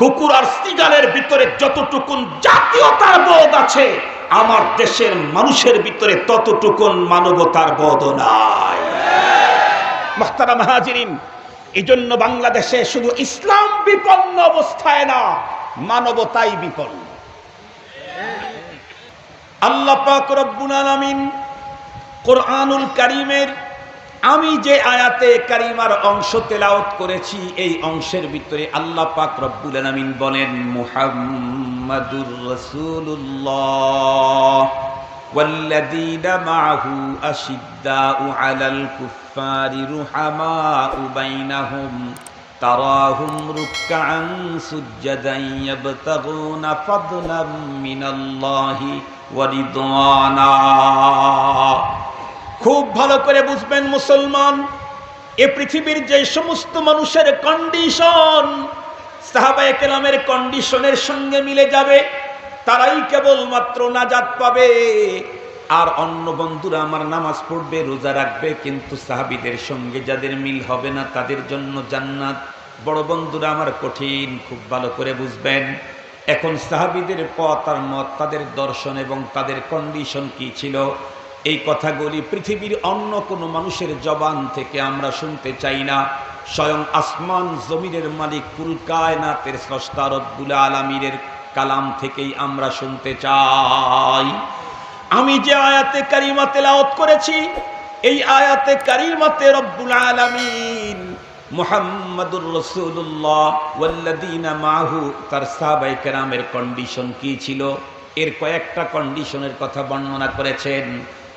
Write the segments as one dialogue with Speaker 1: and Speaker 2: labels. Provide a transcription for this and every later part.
Speaker 1: কুকুর আর সিগারের ভিতরে যতটুকুন জাতীয়তার বোধ আছে, আমার দেশের মানুষের ভিতরে ততটুকুন মানবতার বোধ নাই। মাহতারা মাহাজিরিন এই জন্য বাংলাদেশে শুধু ইসলাম বিপন্ন অবস্থায় না, মানবতাই বিপন্ন। আল্লাহ পাক রব্বুল আলামিন কোরআনুল কারীমের আমি যে আয়াতে কারিমার অংশ তেলাওত করেছি এই অংশের ভিতরে আল্লাহ পাক রব্বুল আলামিন বলেন মুহাম্মাদুর রাসূলুল্লাহ والذين معه أشداء على الكفار رحماء بينهم تراهم ركعا سجدا يبتغون فضلا من الله ورضوانا খুব ভালো করে বুঝবেন মুসলমান, এ পৃথিবীর যে সমস্ত মানুষের কন্ডিশন সাহাবায়ে কেরামের কন্ডিশনের সঙ্গে মিলে যাবে, তারাই কেবলমাত্র নাজাত পাবে। আর অন্য বন্ধুরা আমার নামাজ পড়বে, রোজা রাখবে, কিন্তু সাহাবিদের সঙ্গে যাদের মিল হবে না, তাদের জন্য জান্নাত। বড় বন্ধুরা আমার কঠিন, খুব ভালো করে বুঝবেন। এখন সাহাবিদের পথ আর মত, তাদের দর্শন এবং তাদের কন্ডিশন কি ছিল? এই কথাগুলি পৃথিবীর অন্য কোনো মানুষের জবান থেকে আমরা শুনতে চাই না। স্বয়ং আসমান জমিনের মালিক কুল কায়নাতের স্রষ্টা রব্বুল আলমীর কালাম থেকেই আমরা শুনতে চাই। আমি যে আয়াতে কারিমা তেলাওয়াত করেছি, এই আয়াতে কারিমাতে রব্বুল আলামিন মুহাম্মাদুর রাসূলুল্লাহ ওয়াল্লাযীনা মাহু, তার সাহাবায়ে কেরামের কন্ডিশন কি ছিল? এর কয়েকটা কন্ডিশনের কথা বর্ণনা করেছেন।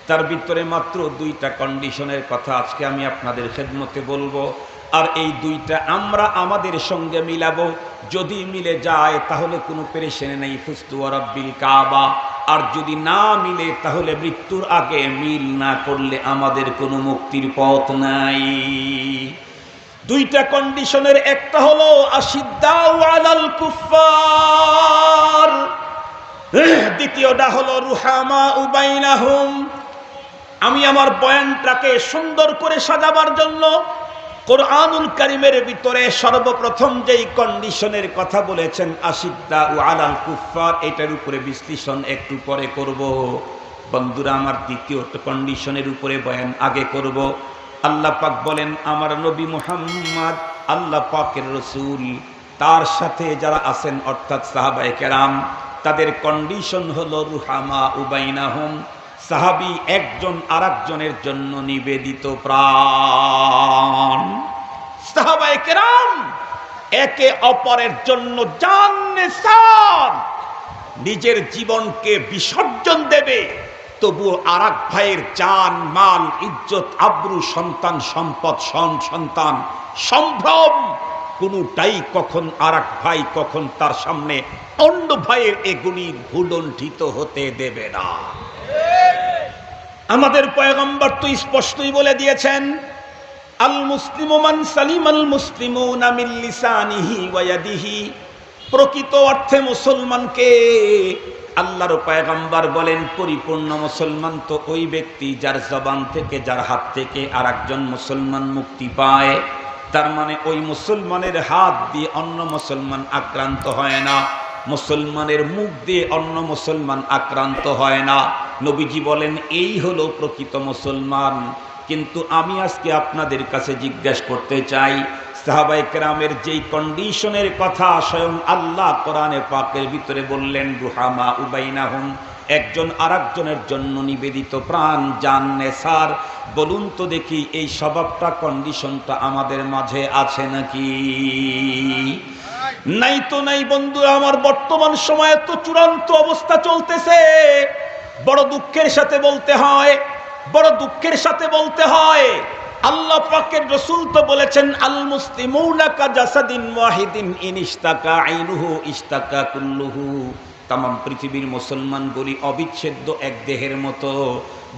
Speaker 1: তার ভিতরে মাত্র দুইটা কন্ডিশনের কথা আজকে আমি আপনাদের খেদমতে বলব। আর এই দুইটা আমরা আমাদের সঙ্গে মিলাবো। যদি মিলে যায়, তাহলে কোনো পেরেশানি নেই। ফুস্তু রব্বিল কাবা। আর যদি না মিলে, তাহলে মৃত্যুর আগে মিল না করলে আমাদের কোনো মুক্তির পথ নাই। দুইটা কন্ডিশনের একটা হলো আলাল কুফার দ্বিতীয়টা হলো রুহামা উবাইনাহুম আমি আমার বয়ানটাকে সুন্দর করে সাজাবার জন্য কোরআনুল কারিমের ভিতরে সর্বপ্রথম যেই কন্ডিশনের কথা বলেছেন আশিদ্দা ও আলাল কুফার এটার উপরে বিশ্লেষণ একটু পরে করব। বন্ধুরা, আমার দ্বিতীয় কন্ডিশনের উপরে বয়ান আগে করব। আল্লাহ পাক বলেন, আমার নবী মুহাম্মদ, আল্লাহ পাকের রসুল, তার সাথে যারা আছেন, অর্থাৎ সাহাবায়ে কেরাম, তাদের কন্ডিশন হলো রুহামা উবাইনাহুম সাহাবি একজন আরেকজনের জন্য নিবেদিত প্রাণ। সাহাবায়ে কেরাম একে অপরের জন্য জান নিজের জীবনকে বিসর্জন দেবে তবু আর ভাইয়ের জান, মাল, ইজ্জত, আব্রু, সন্তান, সম্পদ, সন, সন্তান, সম্ভ্রম, কোনটাই কখন আর ভাই, কখন তার সামনে অন্য ভাইয়ের এগুলি ভুলণ্ঠিত হতে দেবে না। আমাদের পয়গম্বর তো স্পষ্টই বলে দিয়েছেন, আল মুসলিমান সালিম আল ওয়া প্রকৃত অর্থে মুসলমানকে আল্লাহর পয়গম্বর বলেন, পরিপূর্ণ মুসলমান তো ওই ব্যক্তি যার জবান থেকে, যার হাত থেকে আর একজন মুসলমান মুক্তি পায়। তার মানে ওই মুসলমানের হাত দিয়ে অন্য মুসলমান আক্রান্ত হয় না, মুসলমানের মুখ দিয়ে অন্য মুসলমান আক্রান্ত হয় না। নবীজি বলেন, এই হলো প্রকৃত মুসলমান। কিন্তু আমি আজকে আপনাদের কাছে জিজ্ঞাসা করতে চাই সাহাবাই কেরামের যেই কন্ডিশনের কথা স্বয়ং আল্লাহ কোরআনে পাকের ভিতরে বললেন, রুহামা উবাইনাহুম একজন আরেকজনের জন্য নিবেদিত প্রাণ, জান নেসার বলুন তো দেখি, এই স্বভাবটা, কন্ডিশনটা আমাদের মাঝে আছে নাকি? নাই তো নাই বন্ধু আমার বর্তমান সময়ে তো চূড়ান্ত অবস্থা চলতেছে। বড় দুঃখের সাথে বলতে হয়, বড় দুঃখের সাথে বলতে হয়। আল্লাহ পাকের রসুল তো বলেছেন, আল মুসলিমুনা কা জাসাদিন ওয়াহিদিন ইন আইনুহু ইশতাকা কুল্লুহু। তাম পৃথিবীর মুসলমানগুলি অবিচ্ছেদ্য এক দেহের মতো।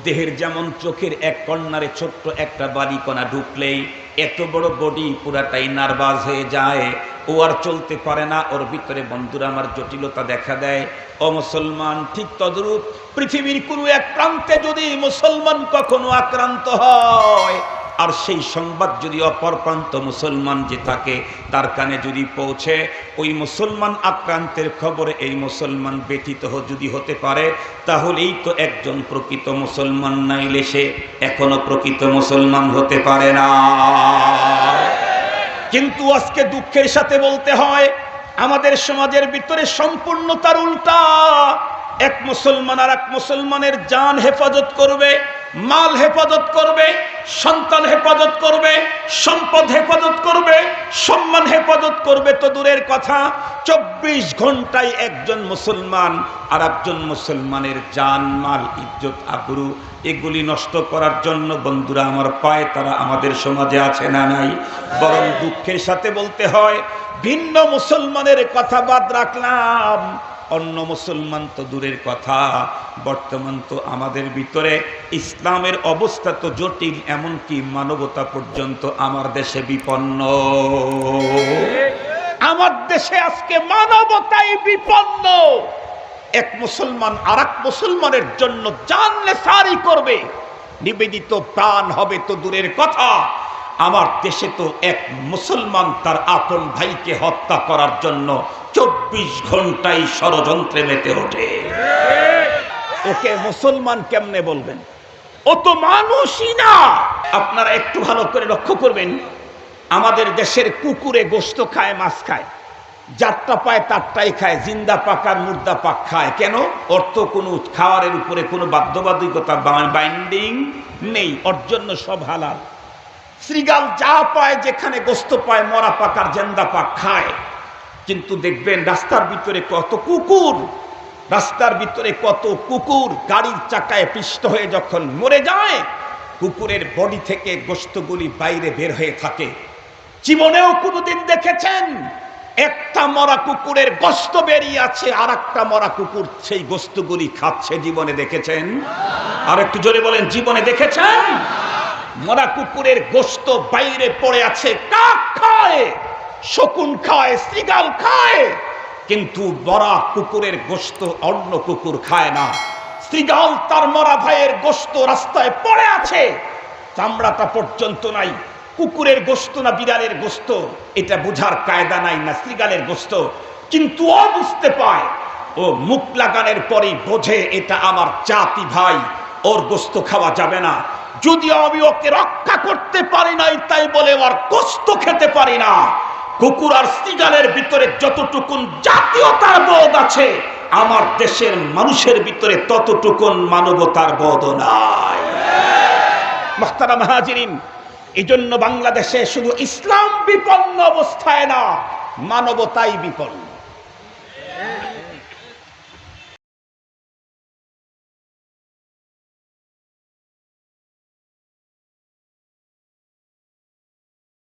Speaker 1: দেহের যেমন চোখের এক কর্নারে ছোট্ট একটা বাড়িকণা ঢুকলেই এত বড় বডি পুরাটাই নার্ভাস হয়ে যায়। ও আর চলতে পারে না। ওর ভিতরে বন্ধুরা আমার জটিলতা দেখা দেয়। ও মুসলমান, ঠিক তদরূপ পৃথিবীর কোনো এক প্রান্তে যদি মুসলমান কখনো আক্রান্ত হয়, আর সেই সংবাদ যদি অপর প্রান্ত মুসলমান যে থাকে, তার কানে যদি পৌঁছে, ওই মুসলমান আক্রান্তের খবরে এই মুসলমান ব্যথিত হ- যদি হতে পারে, তাহলেই তো একজন প্রকৃত মুসলমান নাইলে সে এখনও প্রকৃত মুসলমান হতে পারে না। কিন্তু আজকে দুঃখের সাথে বলতে হয়, আমাদের সমাজের ভিতরে সম্পূর্ণ তার উল্টা। এক মুসলমান আর এক মুসলমানের জান হেফাজত করবে। মাল হেফাজত করবে, সন্তান হেফাজত করবে, সম্পদ হেফাজত করবে, সম্মান হেফাজত করবে তো দূরের কথা। চব্বিশ ঘন্টায় একজন মুসলমান আর একজন মুসলমানের জান, মাল, ইজ্জত, আবরু, এগুলি নষ্ট করার জন্য বন্ধুরা আমার পায়ে, তারা আমাদের সমাজে আছে না নাই। বরং দুঃখের সাথে বলতে হয়, ভিন্ন মুসলমানের কথা বাদ রাখলাম। অন্য মুসলমান তো দূরের কথা। বর্তমান তো আমাদের ভিতরে ইসলামের অবস্থা তো জটিল, এমনকি মানবতা পর্যন্ত আমার দেশে বিপন্ন। আমার দেশে আজকে মানবতাই বিপন্ন। এক মুসলমান আর মুসলমানের জন্য জানলে সারি করবে। নিবেদিত প্রাণ হবে তো দূরের কথা। আমার দেশে তো এক মুসলমান তার আপন ভাইকে হত্যা করার জন্য চব্বিশ ঘন্টাই ষড়যন্ত্রে মেতে ওঠে। ওকে মুসলমান কেমনে বলবেন? ও তো মানুষই না। আপনারা একটু ভালো করে লক্ষ্য করবেন, আমাদের দেশের কুকুরে গোস্ত খায়, মাছ খায়। যারটা পায়, তারটাই খায়, জিন্দা পাকার মুর্দা পাক খায়। কেন? অর্থ কোনো খাওয়ারের উপরে কোনো বাধ্যবাধকতা বাইন্ডিং নেই। ওর জন্য সব হালাল। শ্রীগাল যা পায়, যেখানে গোস্ত পায়, মরা পাকার জেন্দা পাক খায়। কিন্তু দেখবেন রাস্তার ভিতরে কত কুকুর, রাস্তার ভিতরে কত কুকুর গাড়ির চাকায় পিষ্ট হয়ে যখন মরে যায়, কুকুরের বডি থেকে গোস্তগুলি বাইরে বের হয়ে থাকে। জীবনেও কোনোদিন দেখেছেন, একটা মরা কুকুরের গোস্ত বেরিয়ে আছে আর একটা মরা কুকুর সেই গোস্তগুলি খাচ্ছে, জীবনে দেখেছেন? আর একটু জোরে বলেন, জীবনে দেখেছেন? মরা কুকুরের গোস্ত বাইরে পড়ে আছে, কাক খায়, শকুন খায় শ্রীগাল খায়, কিন্তু মরা কুকুরের গোস্ত অন্য কুকুর খায় না। শ্রীগাল তার মরা ভাইয়ের গোস্ত রাস্তায় পড়ে আছে। চামড়াটা পর্যন্ত নাই। কুকুরের গোস্ত না বিড়ালের গোস্ত, এটা বুঝার কায়দা নাই না শ্রীগালের গোস্ত। কিন্তু ও বুঝতে পায়, ও মুখ লাগানোর পরেই বোঝে, এটা আমার জাতি ভাই, ওর গোস্ত খাওয়া যাবে না। যদিও আমি ওকে রক্ষা করতে পারি নাই, তাই বলে ওর কষ্ট খেতে পারি না। কুকুর আর সিগালের ভিতরে যতটুকুন জাতীয়তার বোধ আছে, আমার দেশের মানুষের ভিতরে ততটুকুন মানবতার বোধ নাই। মখতারা মাহাজিরিন এই জন্য বাংলাদেশে শুধু ইসলাম বিপন্ন অবস্থায় না, মানবতাই বিপন্ন।